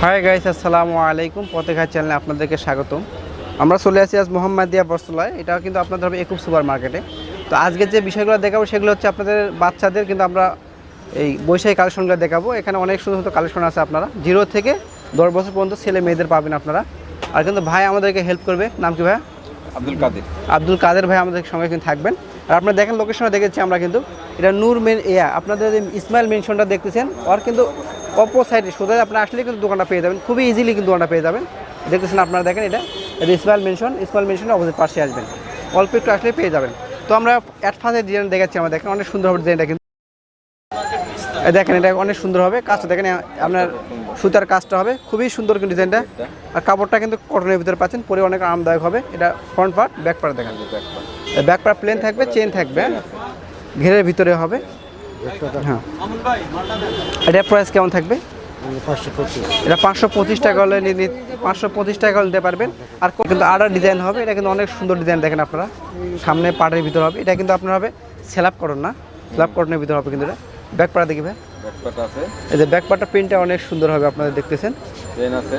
Hi guys আসসালামু আলাইকুম। পতেখা চ্যানেলে আপনাদেরকে স্বাগতম। আমরা চলে আসি আজ মোহাম্মদিয়া বস্ত্রালয় এটাও কিন্তু আপনাদের হবে একুব সুপার মার্কেটে তো আজকে যে বিষয়গুলো দেখাবো সেগুলো হচ্ছে আপনাদের বাচ্চাদের কিন্তু আমরা এই বৈশাখী কালেকশনগুলো দেখাবো। এখানে অনেক সুন্দর সুন্দর কালেকশন আছে আপনারা। জিরো থেকে দশ বছর পর্যন্ত ছেলে মেয়েদের পাবেন আপনারা। আর কিন্তু ভাই আমাদেরকে হেল্প করবে। নাম কি ভাই আব্দুল কাদের। আব্দুল কাদের ভাই আমাদের সঙ্গে কিন্তু থাকবেন। আর আপনারা দেখেন লোকেশনে দেখেছি আমরা কিন্তু। এটা নূর মেন এয়া আপনাদের যে ইসমাইল মেনশনটা দেখতেছেন, ওর কিন্তু অপো সাইডে সোজা আপনারা আসলে কিন্তু দোকানটা পেয়ে যাবেন। খুবই ইজিলি কিন্তু দোকানটা পেয়ে যাবেন। দেখতেছেন আপনারা দেখেন এটা এটা ইসমাইল মেনশন ইসমাইল মেনশনের অপোজিট পাশে আসবেন। অল্প একটু আসলে পেয়ে যাবেন। তো আমরা অ্যাট ফার্স্টে ডিজাইন দেখাচ্ছি, আমরা দেখেন অনেক সুন্দর হবে ডিজাইনটা কিন্তু। দেখেন, এটা অনেক সুন্দর হবে। কাজটা দেখেন আপনার সুতার কাজটা হবে। খুবই সুন্দর কিন্তু ডিজাইনটা আর কাপড়টা কিন্তু কটনের ভিতরে পাচ্ছেন, পরে অনেক আরামদায়ক হবে। এটা ফ্রন্ট পার্ট ব্যাক পার্ট দেখেন। ব্যাক পার্ট প্লেন থাকবে চেন থাকবে। ঘেরের ভিতরে হবে। হ্যাঁ। এটা প্রাইস কেমন থাকবে? এটা পাঁচশো পঁচিশ টাকা হলে পাঁচশো পঁচিশ টাকা হলে নিতে পারবেন। আর কিন্তু আরও ডিজাইন হবে, এটা কিন্তু অনেক সুন্দর ডিজাইন দেখেন আপনারা। সামনে পাটের ভিতরে হবে, এটা কিন্তু আপনার হবে স্ল্যাব কটন না। স্ল্যাব কটনের ভিতরে হবে কিন্তু এটা। ব্যাক পাড়া দেখি ভাই। ব্যাকপাট আছে। এই যে ব্যাক পার্টটা প্রিন্টটা অনেক সুন্দর হবে আপনারা দেখতেছেন। চেন আছে।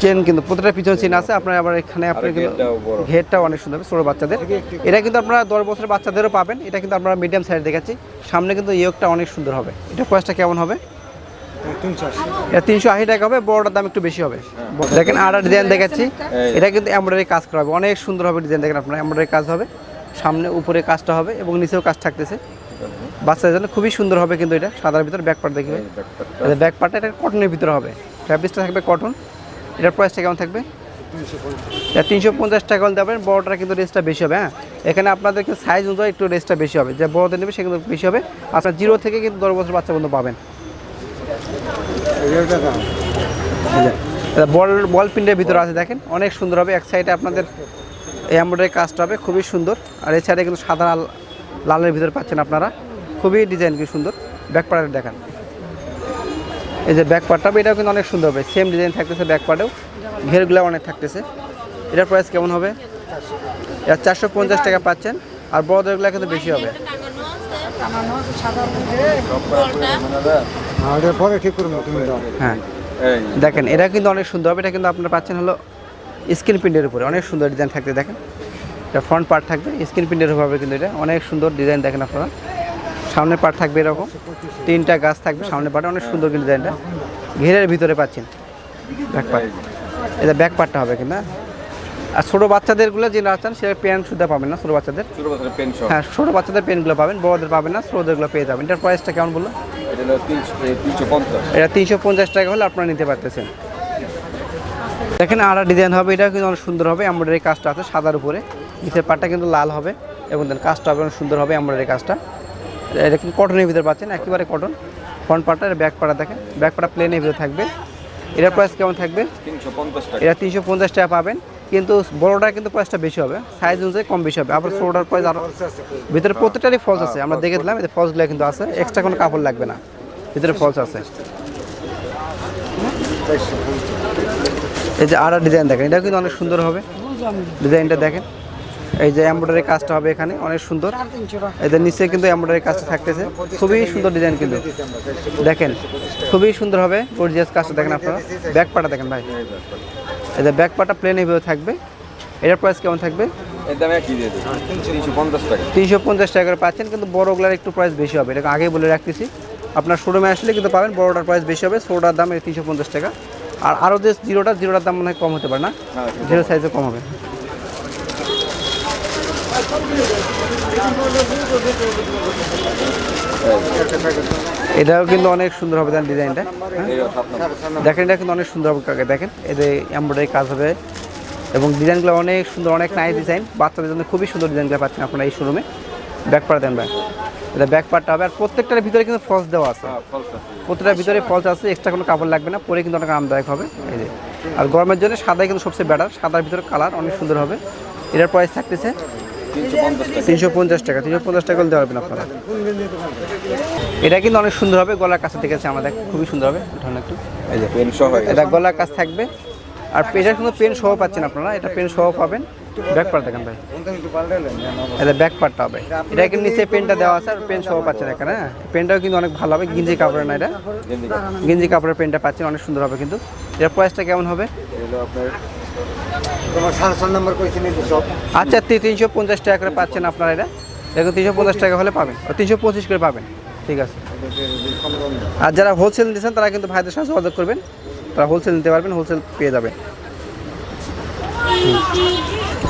চেন কিন্তু প্রতিটা পিছনে চেন আছে আপনার আবার এখানে আপনি কিন্তু ঘেরটাও অনেক সুন্দর হবে ছোটো বাচ্চাদের। এটা কিন্তু আপনারা দশ বছরের বাচ্চাদেরও পাবেন এটা কিন্তু আপনারা মিডিয়াম সাইজ দেখাচ্ছি। সামনে কিন্তু ইয়োগটা অনেক সুন্দর হবে। এটা প্রাইসটা কেমন হবে? তিনশো আশি এটা তিনশো আশি টাকা হবে বড়টার দাম একটু বেশি হবে। দেখেন আর ডিজাইন দেখাচ্ছি। এটা কিন্তু এমব্রয়ডারি কাজ করা হবে অনেক সুন্দর হবে ডিজাইন দেখেন আপনার এমব্রয়ডারি কাজ হবে। সামনে উপরে কাজটা হবে এবং নিচেও কাজ থাকতেছে। বাচ্চাদের জন্য খুবই সুন্দর হবে কিন্তু এটা। সাদার ভিতরে ব্যাক পার্ট দেখবে। ব্যাকপাটটা ব্যাক পার্টটা এটা কটনের ভিতরে হবে। ফ্যাব্রিক্সটা থাকবে কটন এটার প্রাইসটা কেমন থাকবে? এটা তিনশো পঞ্চাশ টাকা হলে দেবেন বড়টা কিন্তু রেসটা বেশি হবে হ্যাঁ? এখানে আপনাদেরকে সাইজ অনুযায়ী একটু রেসটা বেশি হবে। যে বড়দের নেবে সেগুলো বেশি হবে। আপনার জিরো থেকে কিন্তু দশ বছর বাচ্চা পর্যন্ত পাবেন। বল বল পিন্ডের ভিতরে আছে দেখেন। অনেক সুন্দর হবে। এক সাইডে আপনাদের এমব্রয়ডারি কাজটা হবে খুবই সুন্দর। আর সাইডে কিন্তু সাদা লাল লালের ভিতরে পাচ্ছেন আপনারা। খুবই ডিজাইন কি সুন্দর। ব্যাক পার্টের দেখান। এই যে ব্যাক পার্টটা হবে এটাও কিন্তু অনেক সুন্দর হবে। সেম ডিজাইন থাকতেছে ব্যাক পার্টেও ঘেরগুলো অনেক থাকতেছে। এটার প্রাইস কেমন হবে? এটা চারশো পঞ্চাশ টাকা পাচ্ছেন। আর বড়দেরগুলো কিন্তু বেশি হবে। হ্যাঁ। দেখেন এটা কিন্তু অনেক সুন্দর হবে। এটা কিন্তু আপনারা পাচ্ছেন হলো স্ক্রিন প্রিন্টের উপরে। অনেক সুন্দর ডিজাইন থাকতে দেখেন। এটা ফ্রন্ট পার্ট থাকবে। স্ক্রিন প্রিন্টের হবে কিন্তু এটা। অনেক সুন্দর ডিজাইন দেখেন আপনারা। সামনের পার্ট থাকবে এরকম। তিনটা গাছ থাকবে সামনের পার্টে অনেক সুন্দর কিন্তু ডিজাইনটা ঘেরের ভিতরে পাচ্ছেন। ব্যাক পার্ট এটা ব্যাক পার্টটা হবে কিনা আর ছোটো বাচ্চাদেরগুলো যে আছেন সে প্যান্ট সুদ্ধা পাবেন না ছোটো বাচ্চাদের? পেন হ্যাঁ ছোটো বাচ্চাদের পেনগুলো পাবেন বড়দের পাবেন না ছোটোদেরগুলো পেয়ে যাবেন। এটার প্রাইসটা কেমন বলল? এটা তিনশো পঞ্চাশ। টাকা হলে আপনারা নিতে পারতেছেন। দেখেন আর ডিজাইন হবে এটা কিন্তু অনেক সুন্দর হবে। এমব্রয়ডারি কাজটা আছে সাদার উপরে। নিচের পাটটা কিন্তু লাল হবে। এবং দেন কাজটা হবে অনেক সুন্দর হবে এমব্রয়ডারি কাজটা। এটা কিন্তু কটনের ভিতরে পাচ্ছেন একেবারে কটন ফ্রন্ট পার্টটা এটা ব্যাক পাড়া দেখেন। ব্যাক পাড়া প্লেনের ভিতরে থাকবে। এটার প্রাইস কেমন থাকবে? এটা তিনশো পঞ্চাশ টাকা পাবেন। কিন্তু বড়টার কিন্তু প্রাইসটা বেশি হবে। সাইজ অনুযায়ী কম বেশি হবে। আবার ছোটোটার প্রাইস আরও ভিতরে প্রত্যেকটারই ফলস আছে। আমরা দেখে দিলাম এতে ফলসগুলো কিন্তু আছে। এক্সট্রা কোনো কাপড় লাগবে না। ভিতরে ফলস আছে। এই যে আর ডিজাইন দেখেন। এটা কিন্তু অনেক সুন্দর হবে। ডিজাইনটা দেখেন। এই যে এমব্রয়ডারি কাজটা হবে এখানে অনেক সুন্দর। এদের নিচে কিন্তু এমব্রয়ডারি কাজটা থাকতেছে। খুবই সুন্দর ডিজাইন কিন্তু। দেখেন খুবই সুন্দর হবে গর্জিয়াস কাজটা দেখেন আপনারা। ব্যাক পাটা দেখেন ভাই। এই যে ব্যাক পাটা প্লেন এইভাবে থাকবে। এটার প্রাইস কেমন থাকবে? তিনশো পঞ্চাশ টাকা। করে পাচ্ছেন কিন্তু বড়গুলার একটু প্রাইস বেশি হবে। এটা আগেই বলে রাখতেছি। আপনার শোরুমে আসলে কিন্তু পাবেন বড়টার প্রাইস বেশি হবে ছোটার দাম এই তিনশো পঞ্চাশ টাকা। আর আরও যে জিরোটা জিরোটার দাম মনে হয় কম হতে পারে না? হ্যাঁ জিরো সাইজে কম হবে। এটাও কিন্তু অনেক সুন্দর হবে তার ডিজাইনটা। হ্যাঁ? দেখেন এটা কিন্তু অনেক সুন্দর হবে কাকে? দেখেন এদের এমব্রয়ডারি কাজ হবে এবং ডিজাইনগুলো অনেক সুন্দর অনেক নাইস ডিজাইন বাচ্চাদের জন্য খুবই সুন্দর ডিজাইনগুলো পাচ্ছেন আপনারা এই শোরুমে ব্যাক পার্ট দেন ভাই। এটা ব্যাক পার্টটা হবে। আর প্রত্যেকটার ভিতরে কিন্তু ফলস দেওয়া আছে। হ্যাঁ আছে। প্রত্যেকটার ভিতরে ফলস আছে এক্সট্রা কোনো কাপড় লাগবে না। পরে কিন্তু অনেক আরামদায়ক হবে। এই যে। আর গরমের জন্য সাদাই কিন্তু সবচেয়ে বেটার সাদার ভিতরে কালার অনেক সুন্দর হবে। এটার প্রাইস থাকতেছে তিনশো পঞ্চাশ টাকা। তিনশো পঞ্চাশ টাকা দিতে পারবেন আপনারা। এটা কিন্তু অনেক সুন্দর হবে গলার কাছে দেখেছে আমাদের খুবই সুন্দর হবে ধরুন একটু। এই যে পেন সহ এটা গলার কাজ থাকবে। আর পেটার কিন্তু পেন সহ পাচ্ছেন আপনারা এটা পেন সহ পাবেন। ব্যাক পার্ট দেখেন ভাই। এটা ব্যাক পার্টটা হবে। এটা কিন্তু নিচে পেনটা দেওয়া আছে আর পেন সহ পাচ্ছেন এখানে। হ্যাঁ পেনটাও কিন্তু অনেক ভালো হবে গিঞ্জি কাপড়ের না এটা। গেঞ্জি কাপড়ের পেনটা পাচ্ছেন অনেক সুন্দর হবে কিন্তু। এটার প্রাইসটা কেমন হবে? আপনার তোমার সাড়ে নম্বর কইছি সব? আচ্ছা তিনশো পঞ্চাশ টাকা করে পাচ্ছেন আপনারা এটা। দেখুন তিনশো পঞ্চাশ টাকা হলে পাবেন। তিনশো পঁচিশ করে পাবেন। ঠিক আছে। আর যারা হোলসেল নিচ্ছেন তারা কিন্তু ভাইদের সাথে যোগাযোগ করবেন। তারা হোলসেল নিতে পারবেন হোলসেল পেয়ে যাবেন।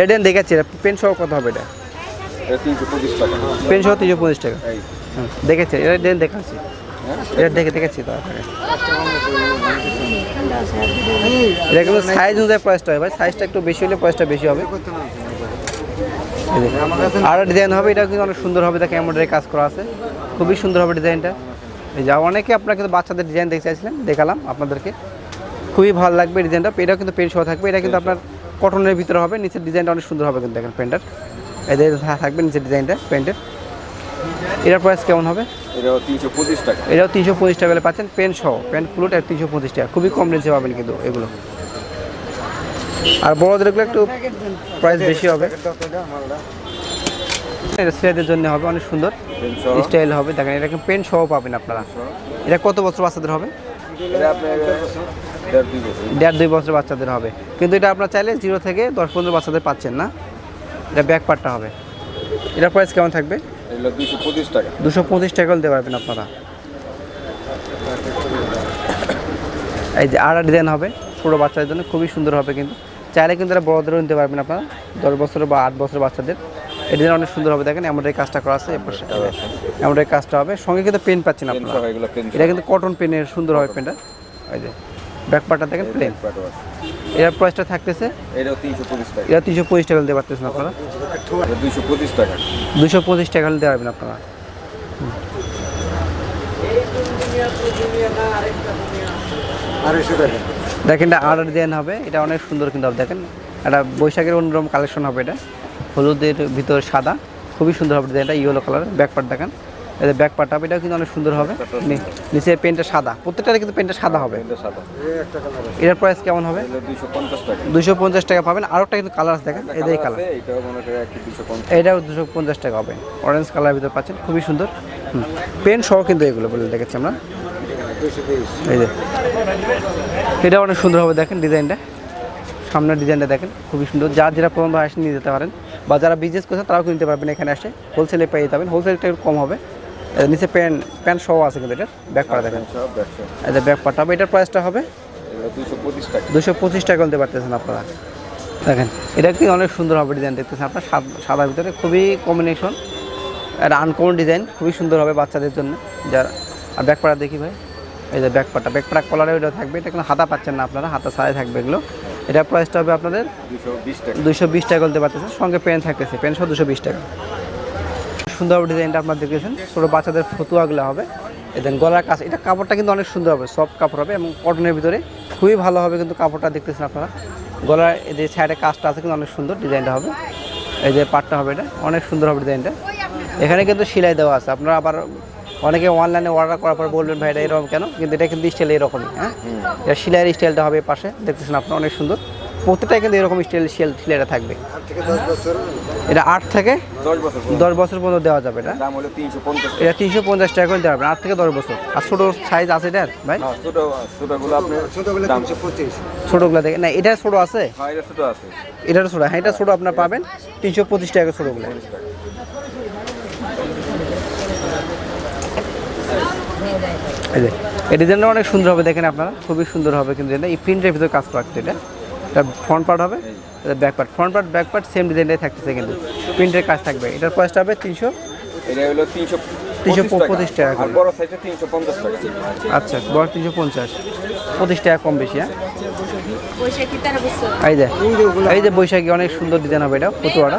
এটা দেখাচ্ছি এটা পেন সহ কত হবে এটা? এটা তিনশো পঁচিশ টাকা। পেন সহ তিনশো পঁচিশ টাকা। দেখেছি এটা দেখাচ্ছি। এটা দেখে দেখেছি তো এটা কিন্তু সাইজ অনুযায়ী প্রাইসটা হয় ভাই। সাইজটা একটু বেশি হলে প্রাইসটা বেশি হবে। এই ডিজাইন হবে এটা কিন্তু অনেক সুন্দর হবে। দেখে এমব্রয়ডারি কাজ করা আছে। খুবই সুন্দর হবে ডিজাইনটা এই যা অনেকে আপনারা কিন্তু বাচ্চাদের ডিজাইন দেখতে চাইছিলেন, দেখালাম আপনাদেরকে। খুবই ভালো লাগবে ডিজাইনটা এটাও কিন্তু পেন সহ থাকবে। এটা কিন্তু আপনার কটনের ভিতরে হবে, নিচের ডিজাইনটা অনেক সুন্দর হবে কিন্তু দেখেন প্যান্টার এদের থাকবে নিচের ডিজাইনটা প্যান্টের এটার প্রাইস কেমন হবে? এটাও তিনশো পঁচিশ টাকা। এটাও তিনশো পঁচিশ টাকা পাচ্ছেন। পেন সহ পেন ফুলোটা তিনশো পঁচিশ টাকা। খুবই কম রেঞ্জে পাবেন কিন্তু এগুলো। আর বড়দেরগুলো একটু প্রাইস বেশি হবে। এটা ছেলেদের জন্য হবে অনেক সুন্দর। স্টাইল হবে। দেখেন এটা পেন সহ পাবেন আপনারা। এটা কত বছর বাচ্চাদের হবে? দেড় দুই বছর। দেড় দুই বছর বাচ্চাদের হবে। কিন্তু এটা আপনার চাইলে জিরো থেকে দশ পনেরো বাচ্চাদের পাচ্ছেন না। এটা ব্যাক পার্টটা হবে। এটার প্রাইস কেমন থাকবে? এগুলো দুশো পঁচিশ টাকা। দুশো পঁচিশ টাকা দিতে পারবেন আপনারা। এই যে আর ডিজাইন হবে ছোটো বাচ্চাদের জন্য খুবই সুন্দর হবে কিন্তু। চাইলে কিন্তু এটা বড়দেরও নিতে পারবেন আপনারা দশ বছর বা আট বছর বাচ্চাদের। এই ডিজাইন অনেক সুন্দর হবে দেখেন এমন কাজটা করা আছে এরপর এমন কাজটা হবে। সঙ্গে কিন্তু পেন পাচ্ছেন পেন আপনারা। এটা কিন্তু কটন পেনের সুন্দর হবে পেনটা। এই যে ব্যাক পার্টটা দেখেন প্লেন এটার প্রাইসটা থাকতেছে? তিনশো পঁচিশ টাকা। এটা তিনশো পঁচিশ টাকা দিতে পারতেছেন আপনারা? এটা দুশো পঁচিশ টাকা। দুশো পঁচিশ টাকা দিতে পারবেন আপনারা। দেখেন এটা আর্ডার ডিজাইন হবে। এটা অনেক সুন্দর কিন্তু দেখেন। এটা বৈশাখের অন্যরকম কালেকশন হবে এটা। হলুদের ভিতর সাদা। খুবই সুন্দর হবে ডিজাইনটা ইয়েলো কালার ব্যাক পার্ট দেখেন। এটা ব্যাক পার্ট এটাও কিন্তু অনেক সুন্দর হবে। নিচে পেন্টটা সাদা। প্রত্যেকটা কিন্তু পেন্টটা সাদা হবে। এটার প্রাইস কেমন হবে? দুশো পঞ্চাশ টাকা। পাবেন। আরও একটা কিন্তু কালার আছে দেখেন। এটাই কালার এটাও দুশো পঞ্চাশ। টাকা হবে। অরেঞ্জ কালার ভিতর পাচ্ছেন। খুবই সুন্দর। পেন সহ কিন্তু এগুলো বলে দেখেছি আমরা। এই যে। এটা অনেক সুন্দর হবে দেখেন ডিজাইনটা। সামনের ডিজাইনটা দেখেন খুবই সুন্দর। যার যেটা পছন্দ হয় আসে নিয়ে যেতে পারেন। বা যারা বিজনেস করছেন তারাও কিনতে পারবেন এখানে আসে হোলসেলে পেয়ে যাবেন। হোলসেলটা একটু কম হবে। নিচে প্যান্ট প্যান্ট সহ আছে কিন্তু এটার ব্যাক পাড়া দেখেন। সব এই যে ব্যাক পাটা হবে এটার প্রাইসটা হবে? দুশো পঁচিশ টাকা। দুশো পঁচিশ টাকা নিতে পারতেছেন আপনারা। দেখেন এটা কি অনেক সুন্দর হবে ডিজাইন দেখতেছেন আপনার সাদ- সাদার ভিতরে খুবই কম্বিনেশন একটা আনকমন ডিজাইন খুবই সুন্দর হবে বাচ্চাদের জন্য। যারা আর ব্যাক পাড়া দেখি ভাই। এই যে ব্যাক পাটা ব্যাক পাড়া কলারে ওটা থাকবে এটা কোনো হাতা পাচ্ছেন না আপনারা হাতা সাড়ে থাকবে এগুলো। এটার প্রাইসটা হবে আপনাদের দুশো বিশ টাকা। দুশো বিশ টাকা বলতে পারতেছেন সঙ্গে পেন থাকতেছে পেন সহ দুশো বিশ টাকা। সুন্দর ডিজাইনটা আপনারা দেখেছেন। ছোটো বাচ্চাদের ফতুয়াগুলো হবে। এদের গলার কাছে এটা কাপড়টা কিন্তু অনেক সুন্দর হবে সফট কাপড় হবে এবং কটনের ভিতরে খুবই ভালো হবে কিন্তু কাপড়টা দেখতেছেন আপনারা। গলার এই যে সাইডে কাজটা আছে কিন্তু অনেক সুন্দর ডিজাইনটা হবে। এই যে পাটটা হবে এটা অনেক সুন্দর হবে ডিজাইনটা। এখানে কিন্তু সেলাই দেওয়া আছে আপনারা আবার অনেকে অনলাইনে অর্ডার করার পর বলবেন ভাই এটা এরকম কেন? কিন্তু এটা কিন্তু স্টাইল এরকমই হ্যাঁ? এটা সেলাইয়ের স্টাইলটা হবে পাশে দেখতেছেন আপনারা অনেক সুন্দর। প্রত্যেকটাই কিন্তু এরকম স্টাইল সেলাইটা থাকবে। এটা আট থেকে দশ বছর পর্যন্ত। দশ বছর পর্যন্ত দেওয়া যাবে এটা। তিনশো পঞ্চাশ এটা তিনশো পঞ্চাশ টাকা করে দেওয়া হবে আট থেকে দশ বছর। আর ছোটো সাইজ আছে এটার ভাই? ছোট ছোটগুলো দেখে না এটা ছোটো আছে? হ্যাঁ এটা ছোট এটারও ছোটো। হ্যাঁ এটা ছোটো আপনার পাবেন। তিনশো পঁচিশ টাকা ছোটোগুলো। এই ডিজাইনটা অনেক সুন্দর হবে দেখেন আপনারা। খুবই সুন্দর হবে কিন্তু এই প্রিন্টের ভিতরে কাজ করতে এটা। এটা ফ্রন্ট পার্ট হবে এটা back part front part back part same ডিজাইনটাই থাকতেছে কিন্তু। প্রিন্টের কাজ থাকবে। এটার প্রাইসটা হবে তিনশো এটা হলো তিনশো তিনশো পঁচিশ টাকা। আর বড় সাইজটা তিনশো পঞ্চাশ টাকা। আচ্ছা বড় তিনশো পঞ্চাশ। পঁচিশ টাকা কম বেশি হ্যাঁ? এই যে এই যে বৈশাখী অনেক সুন্দর ডিজাইন হবে এটা ফতুয়াটা।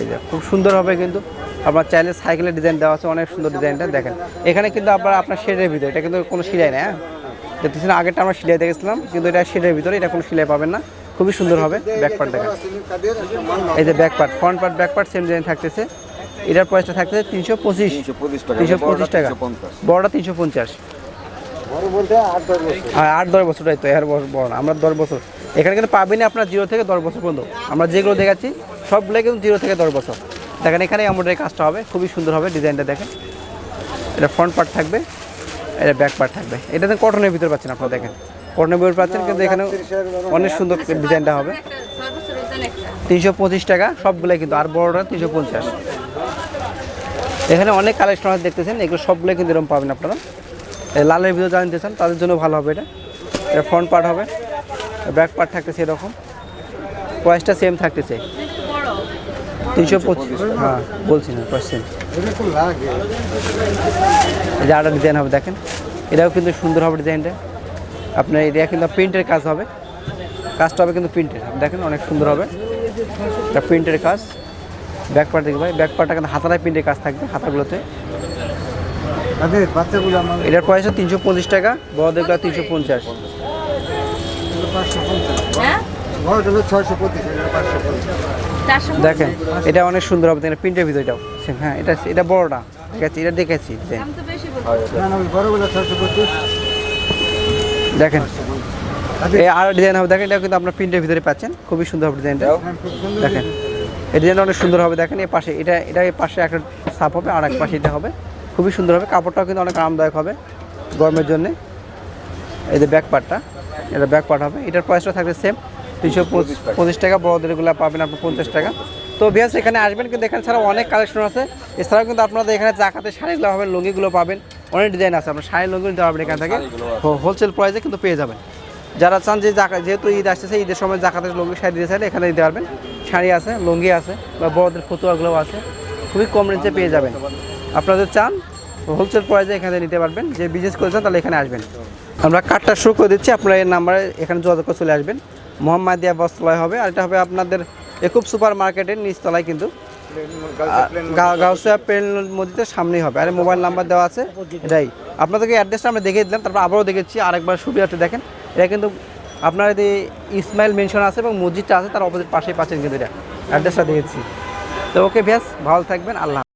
এই যে খুব সুন্দর হবে কিন্তু। আপনার চাইলে সাইকেলের ডিজাইন দেওয়া আছে অনেক সুন্দর ডিজাইনটা দেখেন। এখানে কিন্তু আপনার আপনার শেডের ভিতরে এটা কিন্তু কোনো সিলাই নেই হ্যাঁ? দেখতেছেন আগেরটা আমরা সিলাই দেখেছিলাম কিন্তু এটা শেডের ভিতরে এটা কোনো সিলাই পাবেন না। খুবই সুন্দর হবে ব্যাক পার্ট মান এই যে back part front part back part same design থাকতেছে। এটার প্রাইসটা থাকতেছে তিনশো পঁচিশ। তিনশো পঁচিশ টাকা। বড়টা তিনশো পঞ্চাশ। বলতে আট দশ বছর তো এর বড় বড় আমরা দশ বছর। এখানে কিন্তু পাবেনই আপনার জিরো থেকে দশ বছর পর্যন্ত। আমরা যেগুলো দেখাচ্ছি সবগুলোই কিন্তু জিরো থেকে দশ বছর। দেখেন এখানে আমাদের কাজটা হবে খুবই সুন্দর হবে ডিজাইনটা দেখেন। এটা ফ্রন্ট পার্ট থাকবে এটা ব্যাক পার্ট থাকবে। এটাতে কটনের ভিতরে পাচ্ছেন আপনারা দেখেন। পনেরো পাচ্ছেন কিন্তু এখানে অনেক সুন্দর ডিজাইনটা হবে। তিনশো পঁচিশ টাকা, সবগুলোই কিন্তু, আর বড়টা তিনশো পঞ্চাশ। এখানে অনেক কালেকশন আছে, দেখতেছেন? এগুলো সবগুলোই কিন্তু এরকম পাবেন আপনারা। লালের ভিডিও জানতে চান তাদের জন্য ভালো হবে এটা। এটা ফ্রন্ট পার্ট হবে ব্যাক পার্ট থাকতেছে এরকম। প্রাইসটা সেম থাকতেছে। তিনশো পঁচিশ হ্যাঁ বলছি না এই যে আরেকটা ডিজাইন হবে, দেখেন। এটাও কিন্তু সুন্দর হবে ডিজাইনটা আপনার এটা কিন্তু প্রিন্টের কাজ হবে। কাজটা হবে কিন্তু প্রিন্টের। দেখেন অনেক সুন্দর হবে। এটা প্রিন্টের কাজ। ব্যাক পার্ট দেখবে ভাই। ব্যাক পার্টটা কিন্তু হাতারায় প্রিন্টের কাজ থাকবে হাতাগুলোতে। এটার প্রাইস তিনশো পঁচিশ টাকা বড়দেরগুলো তিনশো পঞ্চাশ। হ্যাঁ? পঞ্চাশ দেখেন এটা অনেক সুন্দর হবে। দেখেন প্রিন্টের ভিতরে এটাও হ্যাঁ এটা এটা বড়টা। ঠিক আছে এটা দেখেছি দেখেন। এই আর ডিজাইন হবে দেখেন এটা কিন্তু আপনার প্রিন্টের ভিতরে পাচ্ছেন। খুবই সুন্দর হবে ডিজাইনটা। হ্যাঁ, দেখেন এই ডিজাইনটা অনেক সুন্দর হবে দেখেন এই পাশে এটা এটা এই পাশে একটা সাপ হবে আর এক পাশে এটা হবে। খুবই সুন্দর হবে কাপড়টাও কিন্তু অনেক আরামদায়ক হবে গরমের জন্য। এই যে ব্যাক পার্টটা এটা ব্যাক পার্ট হবে। এটার প্রাইসটা থাকবে সেম তিনশো পঁচিশ টাকা। বড়দেরগুলো পাবেন আপনার পঞ্চাশ টাকা। তো বিয়াস এখানে আসবেন কিন্তু এখানে ছাড়াও অনেক কালেকশন আছে। এছাড়াও কিন্তু আপনাদের এখানে জাকাতে শাড়িগুলো পাবেন লুঙ্গিগুলো পাবেন। অনেক ডিজাইন আছে আপনার শাড়ি লুঙ্গি নিতে পারবেন এখান থেকে। হোলসেল প্রাইসে কিন্তু পেয়ে যাবেন। যারা চান যে জাকা যেহেতু ঈদ আসতেছে ঈদের সময় জাকাতের লুঙ্গি শাড়ি দিতে চাইলে এখানে দিতে পারবেন। শাড়ি আছে লুঙ্গি আছে বা বড়দের ফতুয়াগুলো আছে। খুবই কম রেঞ্জে পেয়ে যাবেন। আপনাদের চান হোলসেল প্রাইসে এখানে নিতে পারবেন। যে বিজনেস করেছেন তাহলে এখানে আসবেন। আমরা কার্ডটা শুরু করে দিচ্ছি আপনারা এই নাম্বারে এখানে যোগাযোগ করে চলে আসবেন। মোহাম্মদিয়া বস্তলায় হবে আর এটা হবে আপনাদের একুব সুপার মার্কেটের নিচতলায় কিন্তু। গাউসিয়া প্লেন মসজিদের সামনেই হবে। আরে মোবাইল নাম্বার দেওয়া আছে। এটাই। আপনাদেরকে অ্যাড্রেসটা আমরা দেখিয়ে দিলাম তারপর আবারও দেখেছি আরেকবার সুবিধাতে দেখেন। এটা কিন্তু আপনার যদি ইসমাইল মেনশন আছে এবং মসজিদটা আছে তার অপোজিট পাশেই পাচ্ছেন কিন্তু এটা। অ্যাড্রেসটা দিয়েছি তো ওকে ভ্যাস ভালো থাকবেন আল্লাহ